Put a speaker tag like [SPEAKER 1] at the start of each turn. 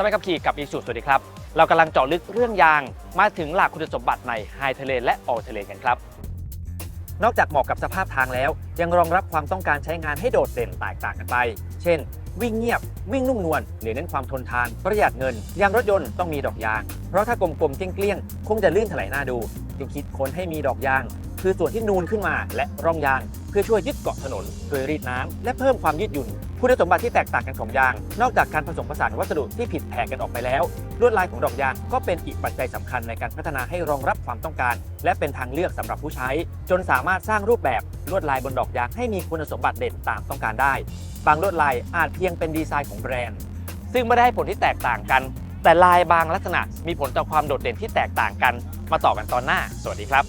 [SPEAKER 1] สมัยขับขี่กับอีซูสวัสดีครับ เรากำลังเจาะลึกเรื่องยางมาถึงหลักคุณสมบัติในไฮเทเลและออเทเลกันครับ นอกจากเหมาะกับสภาพทางแล้ว ยังรองรับความต้องการใช้งานให้โดดเด่นแตกต่างกันไป เช่น วิ่งเงียบ วิ่งนุ่มนวลหรือเน้นความทนทาน ประหยัดเงิน ยางรถยนต์ต้องมีดอกยาง เพราะถ้ากลมๆเกลี้ยงๆคงจะลื่นถลายหน้าดูจึงคิดค้นให้มีดอกยาง คือส่วนที่นูนขึ้นมาและร่องยาง เพื่อช่วยยึดเกาะถนนโดยรีดน้ำและเพิ่มความยืดหยุ่น คุณสมบัติที่แตกต่างกันของยาง นอกจากการผสมผสานวัสดุที่ผิดแผกกันออกไปแล้ว ลวดลายของดอกยางก็เป็นอีกปัจจัยสำคัญในการพัฒนาให้รองรับความต้องการ และเป็นทางเลือกสำหรับผู้ใช้ จนสามารถสร้างรูปแบบลวดลายบนดอกยางให้มีคุณสมบัติเด่นตามต้องการได้ บางลวดลายอาจเพียงเป็นดีไซน์ของแบรนด์ ซึ่งไม่ได้ผลที่แตกต่างกัน แต่ลายบางลักษณะมีผลต่อความโดดเด่นที่แตกต่างกัน มาต่อกันตอนหน้า สวัสดีครับ